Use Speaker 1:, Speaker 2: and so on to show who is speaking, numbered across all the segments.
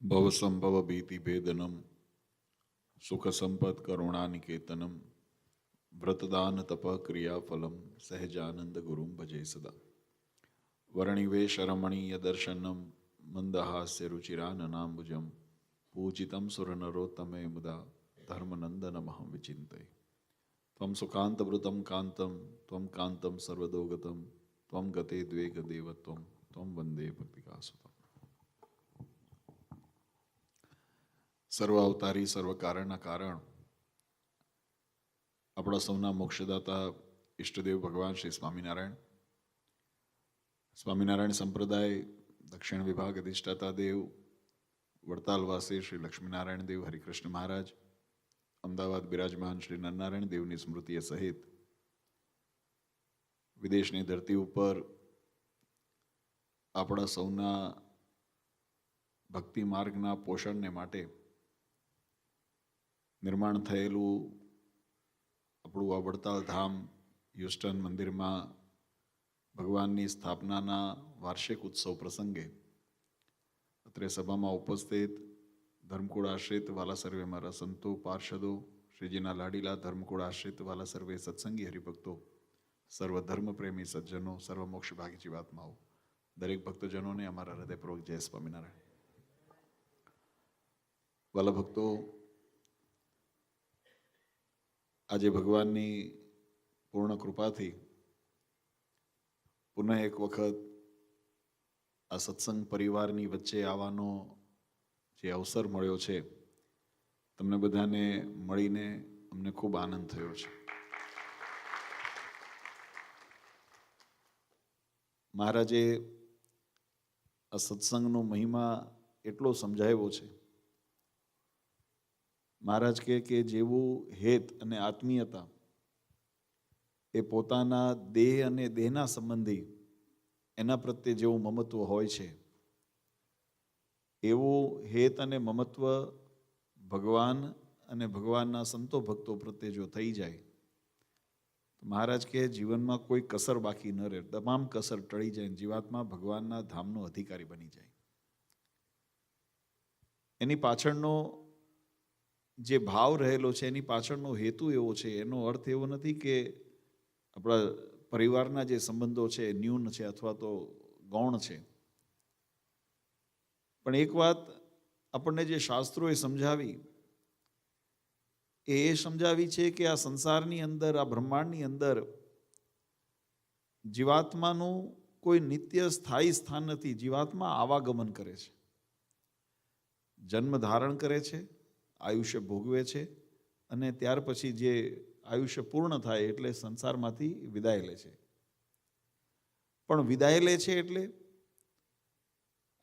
Speaker 1: ભવસંભવ ભીતિભેદનમ સુખસંપદ કરુણાનિકેતનમ વ્રતદાન તપ ક્રિયાફલમ સહેજાનંદ ગુરુમ ભજે સદા વર્ણિવેશ રમણીય દર્શનમ મંદહાસ્ય રુચિરાનનાંબુજમ પૂજિતમ સુરનરોત્તમે મુદા ધર્મનંદનમહં વિચિંતય ત્વમ સુકાંતવૃતમ કાંતમ ત્વમ કાંતમ સર્વદોગતમ ત્વમ ગતે દ્વે ગદેવ ત્વમ ત્વમ વંદે ભક્તિકાસુતમ સર્વ અવતારી સર્વ કારણના કારણ. આપણા સૌના મોક્ષદાતા ઈષ્ટદેવ ભગવાન શ્રી સ્વામિનારાયણ. સ્વામિનારાયણ સંપ્રદાય, દક્ષિણ વિભાગ અધિષ્ઠાતા દેવ, વડતાલવાસી શ્રી લક્ષ્મીનારાયણ દેવ, હરિકૃષ્ણ મહારાજ, અમદાવાદ બિરાજમાન શ્રી નરનારાયણ દેવની સ્મૃતિએ સહિત. વિદેશની ધરતી ઉપર આપણા સૌના ભક્તિ માર્ગના પોષણને માટે નિર્માણ થયેલું આપણું આ વડતાલ ધામ હ્યુસ્ટન મંદિરમાં ભગવાનની સ્થાપનાના વાર્ષિક ઉત્સવ પ્રસંગે અત્રે સભામાં ઉપસ્થિત ધર્મકુળ આશ્રિત વાલા સર્વે મારા સંતો, પાર્ષદો, શ્રીજીના લાડીલા, ધર્મકુળ આશ્રિત વાલા સર્વે સત્સંગી, હરિભક્તો, સર્વ ધર્મ પ્રેમી સજ્જનો, સર્વ મોક્ષ ભાગી જીવાત્માઓ દરેક ભક્તજનોને અમારા હૃદયપૂર્વક જય સ્વામિનારાયણ. વાલા ભક્તો આજે ભગવાનની પૂર્ણ કૃપાથી પુનઃ એક વખત આ સત્સંગ પરિવારની વચ્ચે આવવાનો જે અવસર મળ્યો છે, તમને બધાને મળીને અમને ખૂબ આનંદ થયો છે. મહારાજે આ સત્સંગનો મહિમા એટલો સમજાવ્યો છે મહારાજ કે જેવું હેત અને આત્મીયતા એ પોતાના દેહ અને દેહના સંબંધી એના પ્રત્યે જેવું મમત્વ હોય છે. એવું હેત અને મમત્વ ભગવાન અને ભગવાનના સંતો ભક્તો પ્રત્યે જો થઈ જાય મહારાજ કહે જીવનમાં કોઈ કસર બાકી ન રહે, તમામ કસર ટળી જાય જીવાત્મા ભગવાનના ધામનો અધિકારી બની જાય. એની પાછળનો જે ભાવ રહેલો છે, એની પાછળનો હેતુ એવો છે, એનો અર્થ એવો નથી કે આપણા પરિવારના જે સંબંધો છે ન્યૂન છે અથવા તો ગૌણ છે. પણ એક વાત આપણને જે શાસ્ત્રોએ સમજાવી, એ એ સમજાવી છે કે આ સંસારની અંદર, આ બ્રહ્માંડની અંદર જીવાત્માનું કોઈ નિત્ય સ્થાયી સ્થાન નથી. જીવાત્મા આવાગમન કરે છે. જન્મ ધારણ કરે છે. આયુષ્ય ભોગવે છે અને ત્યાર પછી જે આયુષ્ય પૂર્ણ થાય એટલે સંસારમાંથી વિદાય લે છે. પણ વિદાય લે છે એટલે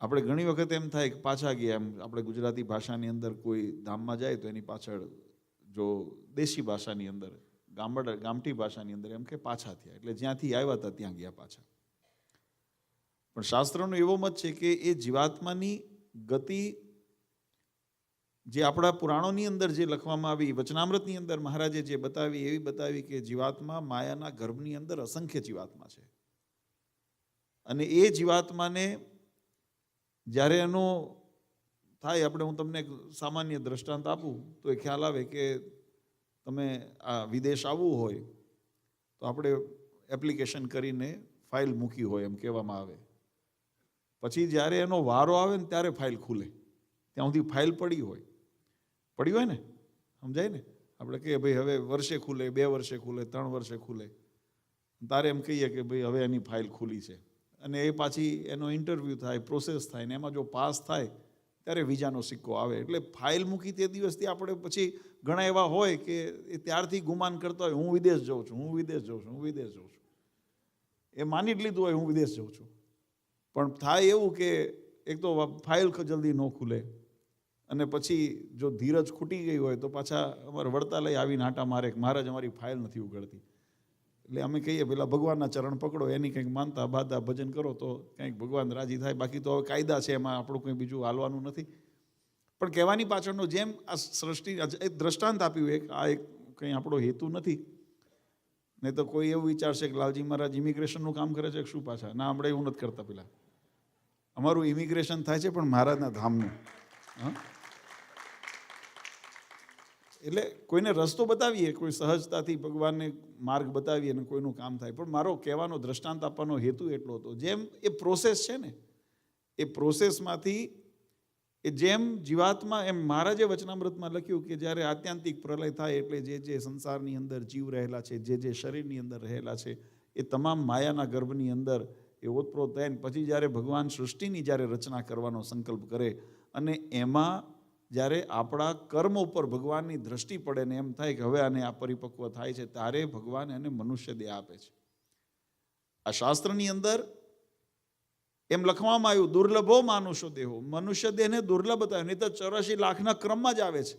Speaker 1: આપણે ઘણી વખત એમ થાય કે પાછા ગયા એમ આપણે ગુજરાતી ભાષાની અંદર કોઈ ધામમાં જાય તો એની પાછળ જો દેશી ભાષાની અંદર, ગામડ, ગામઠી ભાષાની અંદર એમ કે પાછા થયા, એટલે જ્યાંથી આવ્યા હતા ત્યાં ગયા પાછા. પણ શાસ્ત્રનો એવો મત છે કે એ જીવાત્માની ગતિ જે આપણા પુરાણોની અંદર જે લખવામાં આવી, વચનામૃતની અંદર મહારાજે જે બતાવી, એવી બતાવી કે જીવાત્મા માયાના ગર્ભની અંદર અસંખ્ય જીવાત્મા છે. અને એ જીવાત્માને જ્યારે એનો થાય, આપણે હું તમને સામાન્ય દ્રષ્ટાંત આપું, તો એ ખ્યાલ આવે કે તમે આ વિદેશ આવવું હોય, તો આપણે એપ્લિકેશન કરીને ફાઇલ મૂકી હોય એમ કહેવામાં આવે. પછી જ્યારે એનો વારો આવે ને ત્યારે ફાઇલ ખુલે. ત્યાં સુધી ફાઇલ પડી હોય. પડી હોય ને? સમજાય ને? આપણે કહીએ, ભાઈ હવે વર્ષે ખુલે, બે વર્ષે ખુલે, ત્રણ વર્ષે ખુલે. તારે એમ કહીએ કે, ભાઈ હવે એની ફાઇલ ખુલી છે. અને એ પાછી એનો ઇન્ટરવ્યૂ થાય, પ્રોસેસ થાય ને એમાં જો પાસ થાય, ત્યારે વિઝાનો સિક્કો આવે. એટલે ફાઇલ મૂકી તે દિવસથી આપણે પછી ઘણા એવા હોય કે એ ત્યારથી ગુમાન કરતા હોય, હું વિદેશ જાઉં છું, હું વિદેશ જાઉં છું, હું વિદેશ જાઉં છું. એ માની જ લીધું હોય, હું વિદેશ જાઉં છું. પણ થાય એવું કે એક તો ફાઇલ જલ્દી ન ખુલે અને પછી જો ધીરજ ખૂટી ગઈ હોય તો પાછા અમારે વળતા લઈ આવીને આંટા મારે મહારાજ અમારી ફાઇલ નથી ઉગાડતી એટલે અમે કહીએ, પેલા ભગવાનના ચરણ પકડો, એની કંઈક માનતા બાધા ભજન કરો. તો કંઈક ભગવાન રાજી થાય, બાકી તો હવે કાયદા છે, એમાં આપણું કંઈ બીજું હાલવાનું નથી. પણ કહેવાની પાછળનો જેમ આ સૃષ્ટિ એક દ્રષ્ટાંત આપ્યું એક, આ એક કંઈ આપણો હેતુ નથી. નહીં તો કોઈ એવું વિચારશે કે લાલજી મહારાજ ઇમિગ્રેશનનું કામ કરે છે શું પાછા? ના આપણે એવું નથી કરતા પેલા. અમારું ઇમિગ્રેશન થાય છે પણ મહારાજના ધામનું. હા? એટલે કોઈને રસ્તો બતાવીએ, કોઈ સહજતાથી ભગવાનને માર્ગ બતાવીએ અને કોઈનું કામ થાય. પણ મારો કહેવાનો, દ્રષ્ટાંત આપવાનો હેતુ એટલો હતો. જેમ એ પ્રોસેસ છે ને, એ પ્રોસેસમાંથી એ જેમ જીવાત્મા, એમ મહારાજે વચનામૃતમાં લખ્યું કે જ્યારે આત્યંતિક પ્રલય થાય એટલે જે જે સંસારની અંદર જીવ રહેલા છે, જે જે શરીરની અંદર રહેલા છે, એ તમામ માયાના ગર્ભની અંદર એ ઓતપ્રોત થાય પછી જ્યારે ભગવાન સૃષ્ટિની જ્યારે રચના કરવાનો સંકલ્પ કરે અને એમાં જ્યારે આપણા કર્મ ઉપર ભગવાનની દ્રષ્ટિ પડે ને એમ થાય કે હવે આને આ પરિપક્વ થાય છે, ત્યારે ભગવાન એને મનુષ્ય દેહ આપે છે. આ શાસ્ત્રની અંદર એમ લખવામાં આવ્યું, દુર્લભો માનુષો દેહો. મનુષ્ય દેહને દુર્લભ બતાવ્યો નહીં તો ચોરાશી લાખના ક્રમમાં જ આવે છે.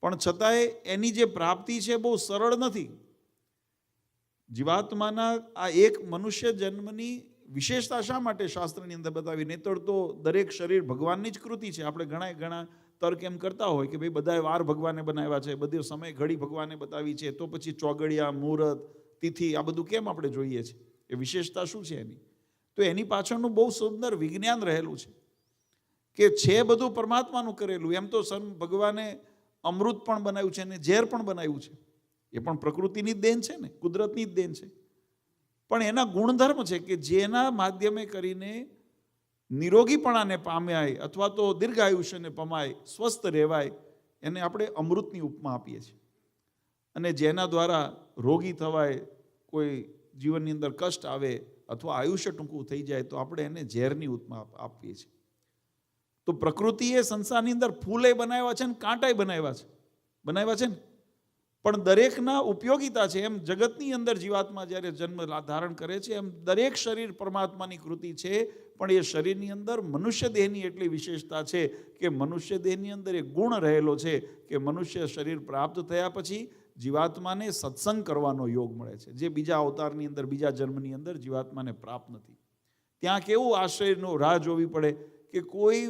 Speaker 1: પણ છતાંય એની જે પ્રાપ્તિ છે બહુ સરળ નથી. જીવાત્માના આ એક મનુષ્ય જન્મની વિશેષતા શા માટે શાસ્ત્રની અંદર બતાવી? નહીતર તો દરેક શરીર ભગવાનની જ કૃતિ છે. આપણે ઘણા ઘણા તર્ક એમ કરતા હોય કે ભાઈ બધાએ વાર ભગવાને બનાવ્યા છે, બધો સમય ઘડી ભગવાને બતાવી છે, તો પછી ચોગડિયા, મુહૂર્ત, તિથિ, આ બધું કેમ આપણે જોઈએ છે? એ વિશેષતા શું છે એની? તો એની પાછળનું બહુ સુંદર વિજ્ઞાન રહેલું છે કે છે બધું પરમાત્માનું કરેલું. એમ તો સન ભગવાને અમૃત પણ બનાવ્યું છે અને ઝેર પણ બનાવ્યું છે. એ પણ પ્રકૃતિની જ દેન છે ને? કુદરતની જ દેન છે. પણ એના ગુણધર્મ છે કે જેના માધ્યમે કરીને નિરોગીપણાને પામ્યાય અથવા તો દીર્ઘ આયુષ્યને પમાય, સ્વસ્થ રહેવાય, એને આપણે અમૃતની ઉપમા આપીએ છીએ. અને જેના દ્વારા રોગી થવાય, કોઈ જીવનની અંદર કષ્ટ આવે અથવા આયુષ્ય ટૂંકું થઈ જાય, તો આપણે એને ઝેરની ઉપમા આપીએ છીએ. તો પ્રકૃતિએ સંસારની અંદર ફૂલે બનાવ્યા છે ને કાંટાય બનાવ્યા છે. બનાવ્યા છે ને? પણ દરેકના ઉપયોગિતા છે. એમ જગતની અંદર જીવાત્મા જ્યારે જન્મ ધારણ કરે છે, એમ દરેક શરીર પરમાત્માની કૃતિ છે, પણ એ શરીરની અંદર મનુષ્ય દેહની એટલી વિશેષતા છે કે મનુષ્ય દેહની અંદર એક ગુણ રહેલો છે કે મનુષ્ય શરીર પ્રાપ્ત થયા પછી જીવાત્માને સત્સંગ કરવાનો યોગ મળે છે. જે બીજા અવતારની અંદર, બીજા જન્મની અંદર જીવાત્માને પ્રાપ્ત નથી. ત્યાં કેવું આશ્રયનો રાહ જોવી પડે કે કોઈ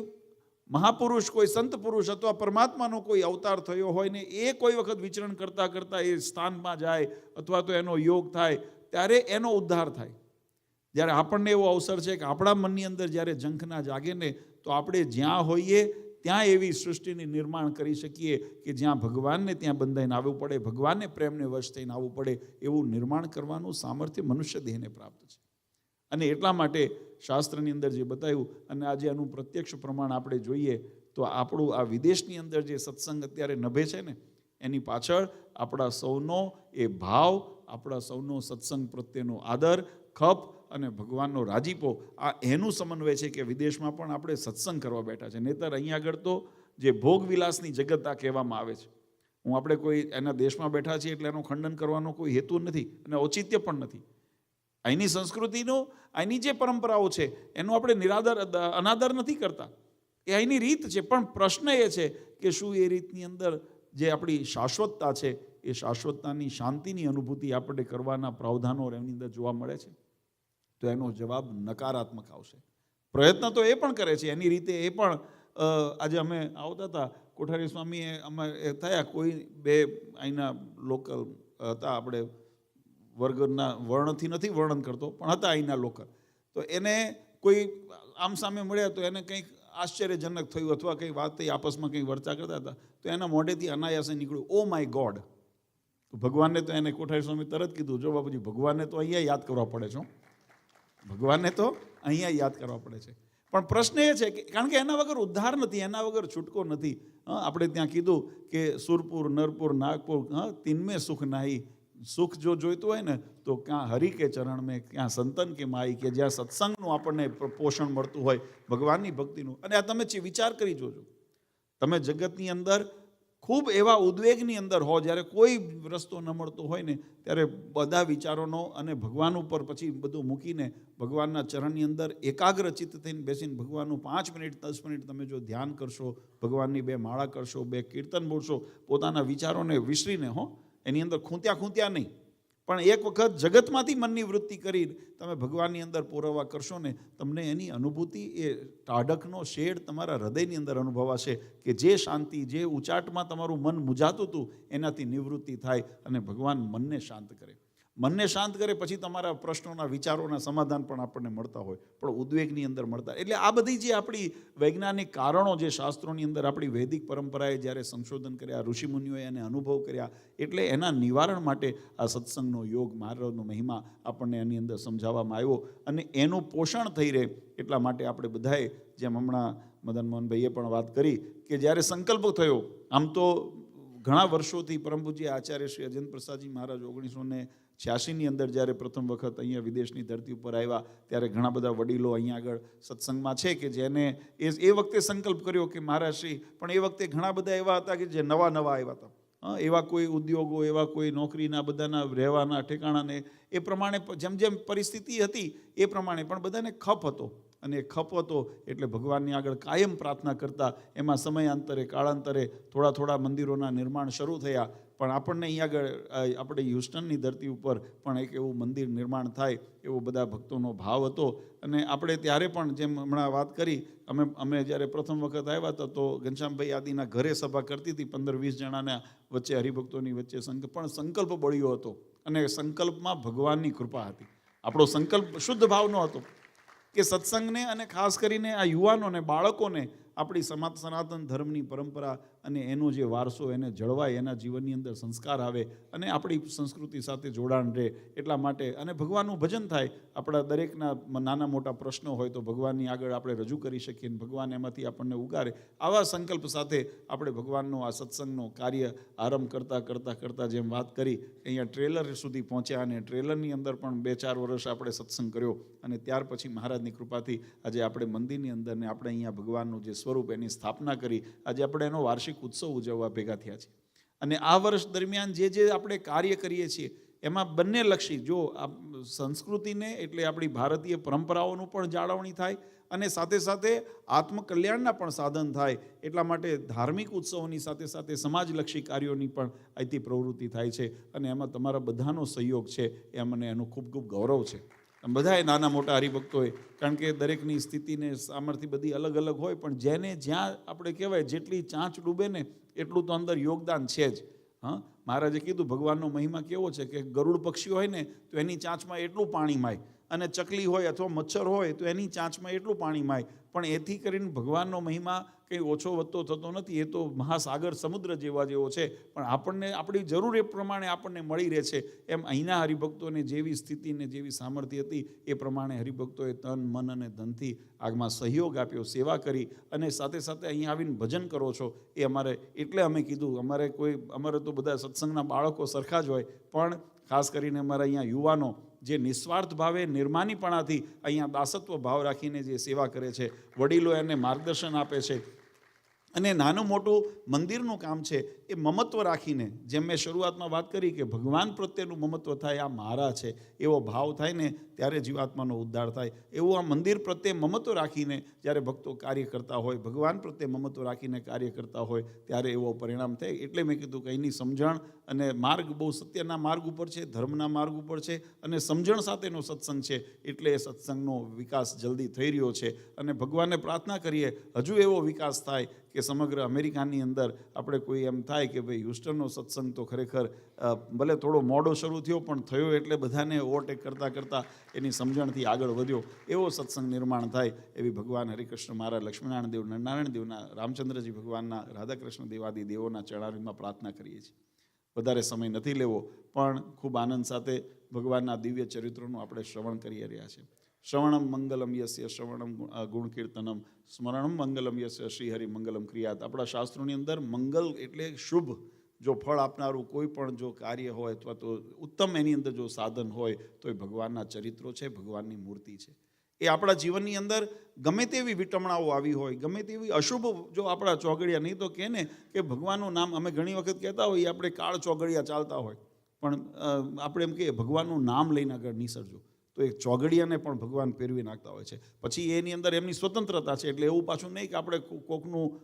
Speaker 1: મહાપુરુષ કોઈ સંત પુરુષ અથવા પરમાત્માનો કોઈ અવતાર થયો હોય ને એ કોઈ વખત વિચરણ કરતાં કરતાં એ સ્થાનમાં જાય અથવા તો એનો યોગ થાય, ત્યારે એનો ઉદ્ધાર થાય. જ્યારે આપણને એવો અવસર છે કે આપણા મનની અંદર જ્યારે ઝંખના જાગે ને, તો આપણે જ્યાં હોઈએ ત્યાં એવી સૃષ્ટિની નિર્માણ કરી શકીએ કે જ્યાં ભગવાનને ત્યાં બંધાઈને આવવું પડે, ભગવાનને પ્રેમને વશ થઈને આવવું પડે એવું નિર્માણ કરવાનું સામર્થ્ય મનુષ્ય દેહને પ્રાપ્ત છે. અને એટલા માટે શાસ્ત્રની અંદર જે બતાવ્યું અને આજે આનું પ્રત્યક્ષ પ્રમાણ આપણે જોઈએ તો આપણું આ વિદેશની અંદર જે સત્સંગ અત્યારે નભે છે ને, એની પાછળ આપણા સૌનો એ ભાવ, આપણા સૌનો સત્સંગ પ્રત્યેનો આદર, ખપ અને ભગવાનનો રાજીપો, આ એનું સમન્વય છે કે વિદેશમાં પણ આપણે સત્સંગ કરવા બેઠા છે. નહીતર અહીંયા આગળ તો જે ભોગવિલાસની આ કહેવામાં આવે છે. હું આપણે કોઈ એના દેશમાં બેઠા છીએ એટલે એનું ખંડન કરવાનો કોઈ હેતુ નથી અને ઔચિત્ય પણ નથી. અહીંની સંસ્કૃતિનો, અહીંની જે પરંપરાઓ છે, એનો આપણે નિરાદર, અનાદર નથી કરતા. એ અહીંની રીત છે, પણ પ્રશ્ન એ છે કે શું એ રીતની અંદર જે આપણી શાશ્વતતા છે, એ શાશ્વતતાની શાંતિની અનુભૂતિ આપણે કરવાના પ્રાવધાનો એમની અંદર જોવા મળે છે? તો એનો જવાબ નકારાત્મક આવશે. પ્રયત્ન તો એ પણ કરે છે, એની રીતે એ પણ આજે અમે આવતા હતા, કોઠારી સ્વામીએ અમે થયા, કોઈ બે અહીંના લોકલ હતા, આપણે વર્ગના વર્ણથી નથી વર્ણન કરતો પણ હતા અહીંના લોકલ તો એને કોઈ આમ સામે મળ્યા તો એને કંઈક આશ્ચર્યજનક થયું અથવા કંઈ વાત થઈ આપસમાં કંઈ વર્ચા કરતા હતા તો એના મોઢેથી અનાયાસે નીકળ્યું ઓ માય ગોડ. ભગવાનને તો એને કોઠારી સ્વામી તરત કીધું જો બાપુજી ભગવાનને તો અહીંયા યાદ કરવા પડે છે. ભગવાનને તો અહીંયા યાદ કરવા પડે છે. પણ પ્રશ્ન એ છે કે કારણ કે એના વગર ઉદ્ધાર નથી એના વગર છૂટકો નથી. આપણે ત્યાં કીધું કે સુરપુર નરપુર નાગપુર હં, તિનમે સુખ નાહી સુખ જો જોઈતું હોય ને, તો ક્યાં હરિ કે ચરણ મેં, ક્યાં સંતન કે માઈ કે, જ્યાં સત્સંગનું આપણને પોષણ મળતું હોય, ભગવાનની ભક્તિનું. અને આ તમે વિચાર કરી જોજો. તમે જગતની અંદર, ખૂબ એવા ઉદ્વેગની અંદર હો, જ્યારે કોઈ રસ્તો ન મળતો હોય ને, ત્યારે બધા વિચારોનો અને ભગવાન ઉપર પછી બધું મૂકીને ભગવાનના ચરણની અંદર એકાગ્ર ચિત્ત થઈને બેસીને ભગવાનનું પાંચ મિનિટ, દસ મિનિટ તમે જો ધ્યાન કરશો, ભગવાનની બે માળા કરશો, બે કીર્તન બોલશો, પોતાના વિચારોને વિસરીને, હો એની અંદર ખૂંત્યા ખૂંત્યા નહીં. પણ એક વખત જગતમાંથી મનની વૃત્તિ કરી તમે ભગવાનની અંદર પોરવવા કરશો ને, તમને એની અનુભૂતિ, એ ટાઢકનો શેડ તમારા હૃદયની અંદર અનુભવાશે કે જે શાંતિ, જે ઉચાટમાં તમારું મન મૂજાતું હતું, એનાથી નિવૃત્તિ થાય અને ભગવાન મનને શાંત કરે. મનને શાંત કરે, પછી તમારા પ્રશ્નોના વિચારોના સમાધાન પણ આપણને મળતા હોય. પણ ઉદ્વેગની અંદર મળતા. એટલે આ બધી જે આપણી વૈજ્ઞાનિક કારણો જે શાસ્ત્રોની અંદર આપણી વૈદિક પરંપરાએ જ્યારે સંશોધન કર્યા, ઋષિમુનિઓએ એને અનુભવ કર્યા, એટલે એના નિવારણ માટે આ સત્સંગનો યોગ, મહારાજનો મહિમા આપણને એની અંદર સમજાવવામાં આવ્યો. અને એનું પોષણ થઈ રહે એટલા માટે આપણે બધાએ, જેમ હમણાં મદન મોહનભાઈએ પણ વાત કરી, કે જ્યારે સંકલ્પ થયો, આમ તો ઘણા વર્ષોથી પરમ આચાર્ય શ્રી અજેન્દ્ર પ્રસાદજી મહારાજ ઓગણીસો ને છ્યાસીની અંદર જ્યારે પ્રથમ વખત અહીંયા વિદેશની ધરતી ઉપર આવ્યા, ત્યારે ઘણા બધા વડીલો અહીંયા આગળ સત્સંગમાં છે કે જેને એ એ વખતે સંકલ્પ કર્યો કે મહારાજશ્રી પણ એ વખતે ઘણા બધા એવા હતા કે જે નવા નવા આવ્યા હતા. હા, એવા કોઈ ઉદ્યોગો, એવા કોઈ નોકરીના, બધાના રહેવાના, ઠેકાણાને, એ પ્રમાણે જેમ જેમ પરિસ્થિતિ હતી, એ પ્રમાણે પણ બધાને ખપ હતો. અને ખપ હતો એટલે ભગવાનની આગળ કાયમ પ્રાર્થના કરતા, એમાં સમયાંતરે, કાળાંતરે થોડા થોડા મંદિરોના નિર્માણ શરૂ થયા. પણ આપણને અહીં આગળ આપણે હ્યુસ્ટનની ધરતી ઉપર પણ એક એવું મંદિર નિર્માણ થાય એવો બધા ભક્તોનો ભાવ હતો. અને આપણે ત્યારે પણ જેમ હમણાં વાત કરી, અમે અમે જ્યારે પ્રથમ વખત આવ્યા હતા તો ઘનશ્યામભાઈ આદિના ઘરે સભા કરતી હતી, પંદર વીસ જણાના વચ્ચે હરિભક્તોની વચ્ચે સંક, પણ સંકલ્પ બળ્યો હતો. અને સંકલ્પમાં ભગવાનની કૃપા હતી. આપણો સંકલ્પ શુદ્ધ ભાવનો હતો કે સત્સંગને અને ખાસ કરીને આ યુવાનોને, બાળકોને આપણી સમાત સનાતન ધર્મની પરંપરા અને એનો જે વારસો એને જળવાય, એના જીવનની અંદર સંસ્કાર આવે અને આપણી સંસ્કૃતિ સાથે જોડાણ રહે એટલા માટે અને ભગવાનનું ભજન થાય. આપણા દરેકના નાના મોટા પ્રશ્નો હોય તો ભગવાનની આગળ આપણે રજૂ કરી શકીએ ભગવાન એમાંથી આપણને ઉગારે. આવા સંકલ્પ સાથે આપણે ભગવાનનો આ સત્સંગનો કાર્ય આરંભ કરતાં કરતાં કરતાં જેમ વાત કરી, અહીંયા ટ્રેલર સુધી પહોંચ્યા અને ટ્રેલરની અંદર પણ બે, ચાર વર્ષ આપણે સત્સંગ કર્યો અને ત્યાર પછી મહારાજની કૃપાથી આજે આપણે મંદિરની અંદર ને આપણે અહીંયા ભગવાનનું જે સ્વરૂપ એની સ્થાપના કરી. આજે આપણે એનો વાર્ષિક ઉત્સવ ઉજવવા ભેગા થયા છે. અને આ વર્ષ દરમિયાન જે જે આપણે કાર્ય કરીએ છીએ, એમાં બંને લક્ષી, જો આ સંસ્કૃતિને એટલે આપણી ભારતીય પરંપરાઓનું પણ જાળવણી થાય અને સાથે સાથે આત્મકલ્યાણના પણ સાધન થાય, એટલા માટે ધાર્મિક ઉત્સવોની સાથે સાથે સમાજલક્ષી કાર્યોની પણ અહીંથી પ્રવૃત્તિ થાય છે અને એમાં તમારા બધાનો સહયોગ છે, એ મને એનું ખૂબ ખૂબ ગૌરવ છે. બધાએ નાના મોટા હરિભક્તોએ, કારણ કે દરેકની સ્થિતિને સામર્થ્ય બધી અલગ અલગ હોય, પણ જેને જ્યાં આપણે કહેવાય જેટલી ચાંચ ડૂબે ને એટલું તો અંદર યોગદાન છે જ. હા, મહારાજે કીધું, ભગવાનનો મહિમા કેવો છે કે ગરુડ પક્ષી હોય ને તો એની ચાંચમાં એટલું પાણી માય, અને ચકલી હોય અથવા મચ્છર હોય તો એની ચાંચમાં એટલું પાણી માય. પણ એથી કરીને ભગવાનનો મહિમા કંઈ ઓછો વધતો થતો નથી, એ તો મહાસાગર સમુદ્ર જેવા જેવો છે. પણ આપણને, આપણી જરૂર એ પ્રમાણે આપણને મળી રહે છે. એમ અહીંના હરિભક્તોને જેવી સ્થિતિને જેવી સામર્થ્ય હતી, એ પ્રમાણે હરિભક્તોએ તન, મન અને ધનથી આગમાં સહયોગ આપ્યો, સેવા કરી અને સાથે સાથે અહીં આવીને ભજન કરો છો. એ અમારે, એટલે અમે કીધું, અમારે કોઈ, અમારે તો બધા સત્સંગના બાળકો સરખા જ હોય, પણ ખાસ કરીને અમારા અહીંયા યુવાનો જે નિસ્વાર્થ ભાવે, નિર્માનીપણાથી અહીંયા દાસત્વ ભાવ રાખીને જે સેવા કરે છે, વડીલો એને માર્ગદર્શન આપે છે અને નાનું મોટું મંદિરનું કામ છે એ મમત્વ રાખીને, જેમ મેં શરૂઆતમાં વાત કરી કે ભગવાન પ્રત્યેનું મમત્વ થાય, આ મારા છે, એવો ભાવ થાય ને, ત્યારે જીવાત્માનો ઉદ્ધાર થાય. એવું આ મંદિર પ્રત્યે મમત્વ રાખીને જ્યારે ભક્તો કાર્ય કરતા હોય, ભગવાન પ્રત્યે મમત્વ રાખીને કાર્ય કરતા હોય, ત્યારે એવો પરિણામ થાય. એટલે મેં કીધું કે એની સમજણ અને માર્ગ બહુ સત્યના માર્ગ ઉપર છે, ધર્મના માર્ગ ઉપર છે અને સમજણ સાથેનો સત્સંગ છે, એટલે એ સત્સંગનો વિકાસ જલ્દી થઈ રહ્યો છે. અને ભગવાનને પ્રાર્થના કરીએ, હજુ એવો વિકાસ થાય કે સમગ્ર અમેરિકાની અંદર આપણે કોઈ એમ થાય કે ભાઈ હ્યુસ્ટનનો સત્સંગ તો ખરેખર ભલે થોડો મોડો શરૂ થયો, પણ થયો એટલે બધાને ઓવરટેક કરતાં કરતાં એની સમજણથી આગળ વધ્યો. એવો સત્સંગ નિર્માણ થાય એવી ભગવાન હરિકૃષ્ણ મહારાજ લક્ષ્મીનારાયણ દેવ, નારાયણ દેવના, રામચંદ્રજી ભગવાનના, રાધાકૃષ્ણ દેવાદી દેવોના ચરણારીમાં પ્રાર્થના કરીએ છીએ. વધારે સમય નથી લેવો, પણ ખૂબ આનંદ સાથે ભગવાનના દિવ્ય ચરિત્રોનું આપણે શ્રવણ કરી રહ્યા છે શ્રવણમ મંગલમ યસ્ય શ્રવણમ ગુણ- કીર્તનમ સ્મરણમ મંગલમ યસ્ય શ્રીહરિ મંગલમ ક્રિયાત. આપણા શાસ્ત્રોની અંદર મંગલ એટલે શુભ. જો ફળ આપનારું કોઈ પણ જો કાર્ય હોય અથવા તો ઉત્તમ એની અંદર જો સાધન હોય તો એ ભગવાનના ચરિત્રો છે, ભગવાનની મૂર્તિ છે. એ આપણા જીવનની અંદર ગમે તેવી વિટમણાઓ આવી હોય, ગમે તેવી અશુભ જો આપણા ચોગડિયા નહીં તો કહે ને કે ભગવાનનું નામ અમે ઘણી વખત કહેતા હોઈએ, આપણે કાળ ચોગડિયા ચાલતા હોય. પણ આપણે એમ કહીએ ભગવાનનું નામ લઈને આગળ નિસરજો. તો એ ચોગડિયાને પણ ભગવાન પહેરવી નાખતા હોય છે. પછી એની અંદર એમની સ્વતંત્રતા છે એટલે એવું પાછું નહીં કે આપણે કોકનું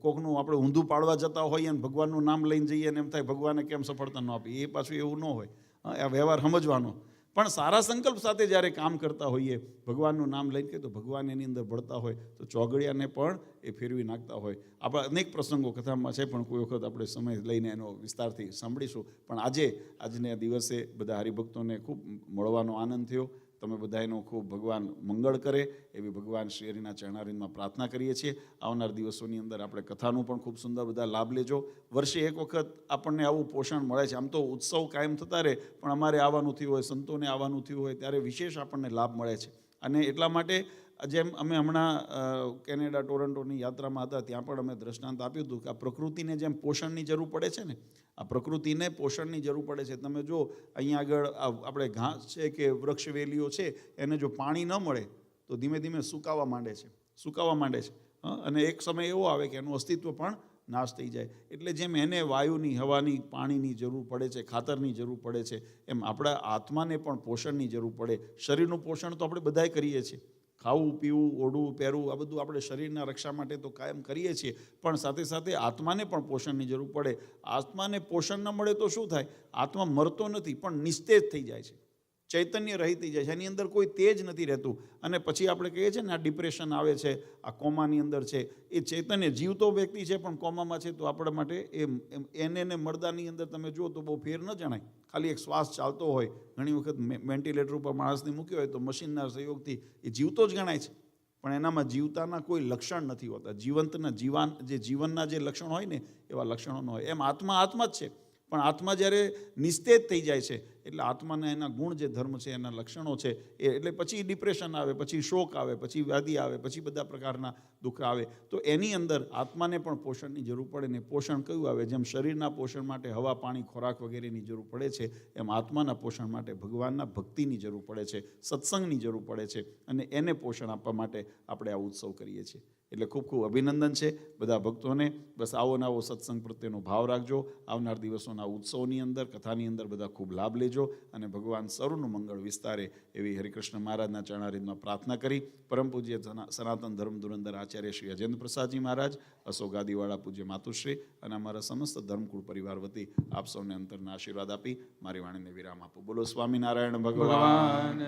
Speaker 1: કોકનું આપણે ઊંધું પાડવા જતા હોઈએ અને ભગવાનનું નામ લઈને જઈએ અને એમ થાય ભગવાને કેમ સફળતા ન આપી? એ પાછું એવું ન હોય. આ વ્યવહાર સમજવાનો. પણ સારા સંકલ્પ સાથે જ્યારે કામ કરતા હોઈએ, ભગવાનનું નામ લઈને કે તો ભગવાન એની અંદર ભળતા હોય, તો ચોગડિયાને પણ એ ફેરવી નાખતા હોય. આપણા અનેક પ્રસંગો કથામાં છે, પણ કોઈ વખત આપણે સમય લઈને એનો વિસ્તારથી સાંભળીશું. પણ આજે, આજને દિવસે બધા હરિભક્તોને ખૂબ મળવાનો આનંદ થયો. તમે બધાનું ખૂબ ભગવાન મંગળ કરે એવી ભગવાન શ્રી હરિના ચરણારીમાં પ્રાર્થના કરીએ છીએ. આવનાર દિવસોની અંદર આપણે કથાનું પણ ખૂબ સુંદર બધા લાભ લેજો. વર્ષે એક વખત આપણને આવું પોષણ મળે છે. આમ તો ઉત્સવ કાયમ થતા રહે, પણ અમારે આવવાનું થયું હોય, સંતોને આવવાનું થયું હોય, ત્યારે વિશેષ આપણને લાભ મળે છે. અને એટલા માટે જેમ અમે હમણાં કેનેડા, ટોરન્ટોની યાત્રામાં હતા, ત્યાં પણ અમે દ્રષ્ટાંત આપ્યું હતું કે આ પ્રકૃતિને જેમ પોષણની જરૂર પડે છે ને, આ પ્રકૃતિને પોષણની જરૂર પડે છે. તમે જો અહીંયા આગળ આપણે ઘાસ છે કે વૃક્ષ વેલીઓ છે, એને જો પાણી ન મળે, તો ધીમે ધીમે સુકાવા માંડે છે. સુકાવા માંડે છે? અને એક સમય એવો આવે કે એનું અસ્તિત્વ પણ નાશ થઈ જાય. એટલે જેમ એને વાયુની, હવાની, પાણીની જરૂર પડે છે, ખાતરની જરૂર પડે છે, એમ આપણા આત્માને પણ પોષણની જરૂર પડે. શરીરનું પોષણ તો આપણે બધાય કરીએ છીએ. ખાવું, પીવું, ઓઢવું, પહેરવું, આ બધું આપણે શરીરના રક્ષા માટે તો કાયમ કરીએ છીએ. પણ સાથે સાથે આત્માને પણ પોષણની જરૂર પડે. આત્માને પોષણ ન મળે તો શું થાય? આત્મા મરતો નથી, પણ નિસ્તેજ થઈ જાય છે. ચૈતન્ય રહી થઈ જાય છે. એની અંદર કોઈ તેજ નથી રહેતું. અને પછી આપણે કહીએ છીએ ને, આ ડિપ્રેશન આવે છે, આ કોમાની અંદર છે. એ ચૈતન્ય જીવતો વ્યક્તિ છે, પણ કોમામાં છે, તો આપણા માટે એ એને ને મરદાની અંદર તમે જુઓ તો બહુ ફેર ન જણાય. ખાલી એક શ્વાસ ચાલતો હોય, ઘણી વખત વેન્ટિલેટર ઉપર માણસને મૂક્યો હોય તો મશીનના સહયોગથી એ જીવતો જ ગણાય છે. પણ એનામાં જીવતાના કોઈ લક્ષણ નથી હોતા. જીવંતના જીવાન, જે જીવનના જે લક્ષણ હોય ને એવા લક્ષણો હોય. એમ આત્મા આત્મા જ છે. પણ આત્મા જ્યારે નિસ્તેજ થઈ જાય છે એટલે આત્માના એના ગુણ જે ધર્મ છે, એના લક્ષણો છે, એ એટલે પછી ડિપ્રેશન આવે, પછી શોક આવે, પછી વ્યાધિ આવે, પછી બધા પ્રકારના દુઃખ આવે. તો એની અંદર આત્માને પણ પોષણની જરૂર પડે ને પોષણ કયું આવે? જેમ શરીરના પોષણ માટે હવા, પાણી, ખોરાક વગેરેની જરૂર પડે છે, એમ આત્માના પોષણ માટે ભગવાનના ભક્તિની જરૂર પડે છે, સત્સંગની જરૂર પડે છે અને એને પોષણ આપવા માટે આપણે આ ઉત્સવ કરીએ છીએ. એટલે ખૂબ ખૂબ અભિનંદન છે. બધા ભક્તોને બસ આવો ને આવો સત્સંગ પ્રત્યેનો ભાવ રાખજો. આવનાર દિવસોના ઉત્સવની અંદર, કથાની અંદર બધા ખૂબ લાભ લેજો અને ભગવાન સૌનું મંગળ વિસ્તારે એવી હરિકૃષ્ણ મહારાજના ચરણારીદમાં પ્રાર્થના કરી. પરમ પૂજ્ય સનાતન ધર્મ ધુરંધર આચાર્ય શ્રી અજેન્દ્ર પ્રસાદજી મહારાજ અશોક ગાદીવાળા પૂજ્ય માતુશ્રી અને અમારા સમસ્ત ધર્મકુળ પરિવાર વતી આપ સૌને અંતરના આશીર્વાદ આપી. મારી વાણીને વિરામ આપો. બોલો સ્વામિનારાયણ ભગવાન.